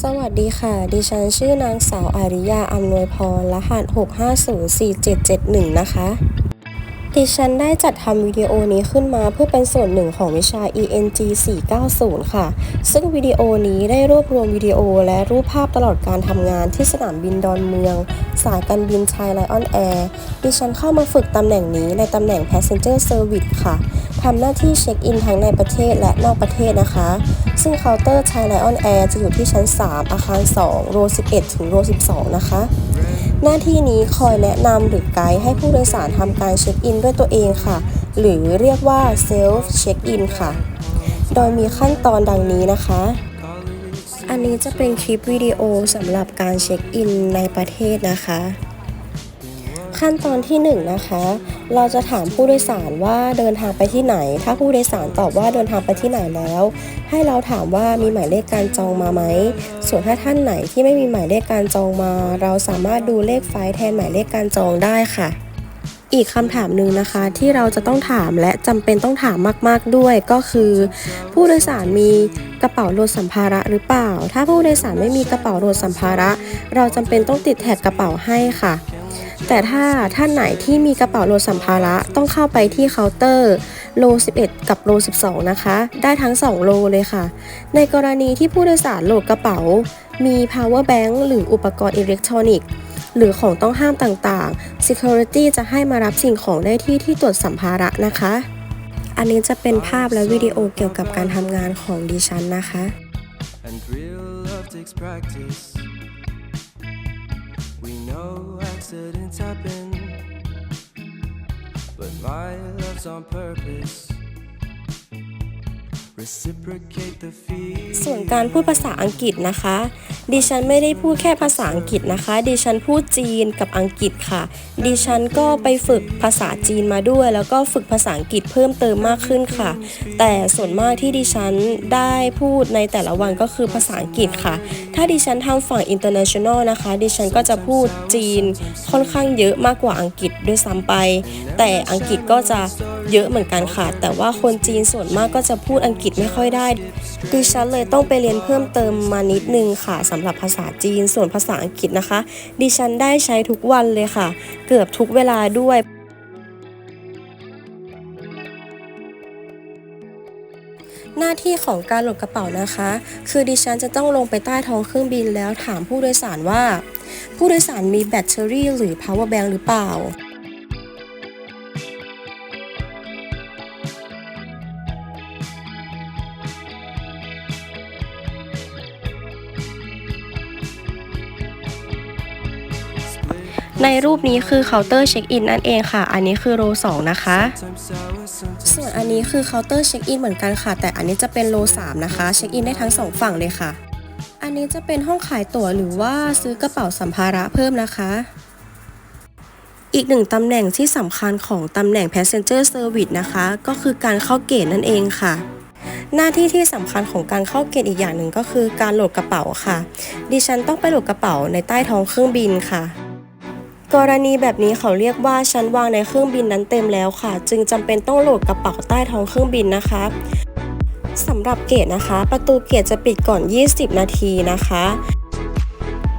สวัสดีค่ะ ดิฉันชื่อนางสาวอาริยาอำนวยพร รหัส 6504771 นะคะ ดิฉันได้จัดทำวิดีโอนี้ขึ้นมาเพื่อเป็นส่วนหนึ่งของวิชา ENG 490 ค่ะ ซึ่งวิดีโอนี้ได้รวบรวมวิดีโอและรูปภาพตลอดการทำงานที่สนามบินดอนเมือง สายการบินไทยไลออนแอร์ ดิฉันเข้ามาฝึกตำแหน่งนี้ในตำแหน่ง Passenger Service ค่ะ ทำหน้าที่เช็คอินทั้งในประเทศและนอกประเทศนะคะ ซึ่งเคาน์เตอร์ไทยไลออนแอร์จะอยู่ที่ชั้น 3 อาคาร 2 โร11 ถึงโร12 นะคะ หน้าที่นี้คอยแนะนำหรือไกด์ให้ผู้โดยสารทำการเช็คอินด้วยตัวเองค่ะ หรือเรียกว่าเซลฟ์เช็คอินค่ะ โดยมีขั้นตอนดังนี้นะคะ อันนี้จะเป็นคลิปวิดีโอสำหรับการเช็คอินในประเทศนะคะ ขั้นตอนที่1นงนะคะ เราจะถามผู้โดยสารว่าเดินทางไปที่ไหน ถ้าผู้โดยสารตอบว่าเดินทางไปที่ไหนแล้ว ให้เราถามว่ามีหมายเลขการจองมาไหม ส่วนถ้าท่านไหนที่ไม่มีหมายเลขการจองมา เราสามารถดูเลขไฟล์แทนหมายเลขการจองได้ค่ะอีกคำถามหนึ่งนะคะที่เราจะต้องถามและจำเป็นต้องถามมาก ๆ ด้วยก็คือ ผู้โดยสารมีกระเป๋าโหลดสัมภาระหรือเปล่า ถ้าผู้โดยสารไม่มีกระเป๋าโหลดสัมภาระ เราจำเป็นต้องติดแท็กกระเป๋าให้ค่ะ แต่ถ้าท่านไหนที่มีกระเป๋าโหลดสัมภาระต้องเข้าไปที่เคาน์เตอร์โล 11 กับโล 12 นะคะ ได้ทั้ง 2 โลเลยค่ะ ในกรณีที่ผู้โดยสารโหลดกระเป๋า มี power bank หรืออุปกรณ์อิเล็กทรอนิกส์ หรือของต้องห้ามต่างๆ Security จะให้มารับสิ่งของได้ที่ที่ตรวจสัมภาระนะคะ อันนี้จะเป็นภาพและวิดีโอเกี่ยวกับการทำงานของดิฉันนะคะ We know accidents happen, but my love's on purpose. ส่วนการพูดภาษาอังกฤษนะคะ ดิฉันไม่ได้พูดแค่ภาษาอังกฤษนะคะ ดิฉันพูดจีนกับอังกฤษค่ะ ดิฉันก็ไปฝึกภาษาจีนมาด้วย แล้วก็ฝึกภาษาอังกฤษเพิ่มเติมมากขึ้นค่ะ แต่ส่วนมากที่ดิฉันได้พูดในแต่ละวันก็คือภาษาอังกฤษค่ะ ถ้าดิฉันทำฝั่ง international นะคะ ดิฉันก็จะพูดจีนค่อนข้างเยอะมากกว่าอังกฤษด้วยซ้ำไป แต่อังกฤษก็จะเยอะเหมือนกันค่ะ แต่ว่าคนจีนส่วนมากก็จะพูดอังกฤษไม่ค่อยได้ ดิฉันเลยต้องไปเรียนเพิ่มเติมมานิดนึงค่ะสำหรับภาษาจีนส่วนภาษาอังกฤษนะคะ ดิฉันได้ใช้ทุกวันเลยค่ะ เกือบทุกเวลาด้วยหน้าที่ของการโหลดกระเป๋านะคะ คือดิฉันจะต้องลงไปใต้ท้องเครื่องบินแล้วถามผู้โดยสารว่า ผู้โดยสารมีแบตเตอรี่หรือ power bank หรือเปล่า ในรูปนี้คือเคาน์เตอร์เช็คอินนั่นเองค่ะ อันนี้คือโร2นะคะ ส่วนอันนี้คือเคาน์เตอร์เช็คอินเหมือนกันค่ะ แต่อันนี้จะเป็นโล3นะคะ เช็คอินได้ทั้ง 2 ฝั่งเลยค่ะ อันนี้จะเป็นห้องขายตั๋วหรือว่าซื้อกระเป๋าสัมภาระเพิ่มนะคะ อีกหนึ่งตำแหน่งที่สำคัญของตำแหน่ง passenger service นะคะ ก็คือการเข้าเกตนั่นเองค่ะหน้าที่ที่สำคัญของการเข้าเกตอีกอย่างหนึ่งก็คือการโหลดกระเป๋าค่ะ ดิฉันต้องไปโหลดกระเป๋าในใต้ท้องเครื่องบินค่ะ กรณีแบบนี้เขาเรียกว่าชั้นวางในเครื่องบินนั้นเต็มแล้วค่ะ จึงจำเป็นต้องโหลดกระเป๋าใต้ท้องเครื่องบินนะคะสำหรับเกตนะคะ ประตูเกตจะปิดก่อน 20 นาทีนะคะ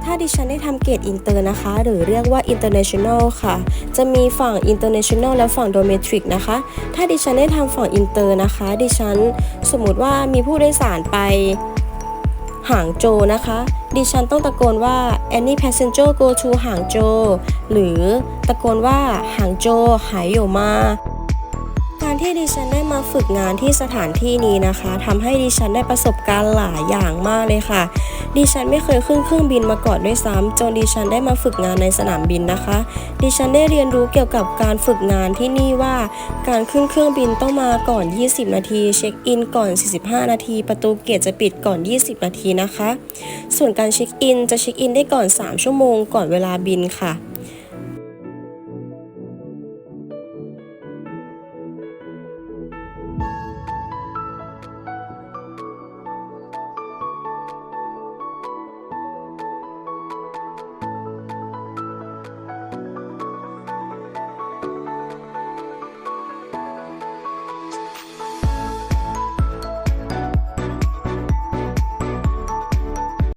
ถ้าดิฉันได้ทำเกตอินเตอร์นะคะ หรือเรียกว่า international ค่ะ จะมีฝั่ง international และฝั่ง domestic นะคะ ถ้าดิฉันได้ทำฝั่งอินเตอร์นะคะ ดิฉันสมมุติว่ามีผู้โดยสารไป หางโจนะคะ ดิฉันต้องตะโกนว่า any passenger go to หางโจ หรือตะโกนว่าหางโจหายอยู่มาการที่ดิฉันได้มาฝึกงานที่สถานที่นี้นะคะทำให้ดิฉันได้ประสบการณ์หลายอย่างมากเลยค่ะ ดิฉันไม่เคยขึ้นเครื่องบินมาก่อนด้วยซ้ำจนดิฉันได้มาฝึกงานในสนามบินนะคะ ดิฉันได้เรียนรู้เกี่ยวกับการฝึกงานที่นี่ว่า การขึ้นเครื่องบินต้องมาก่อน 20 นาที เช็คอินก่อน 45 นาที ประตูเกตจะปิดก่อน 20 นาทีนะคะ ส่วนการเช็คอินจะเช็คอินได้ก่อน 3 ชั่วโมงก่อนเวลาบินค่ะ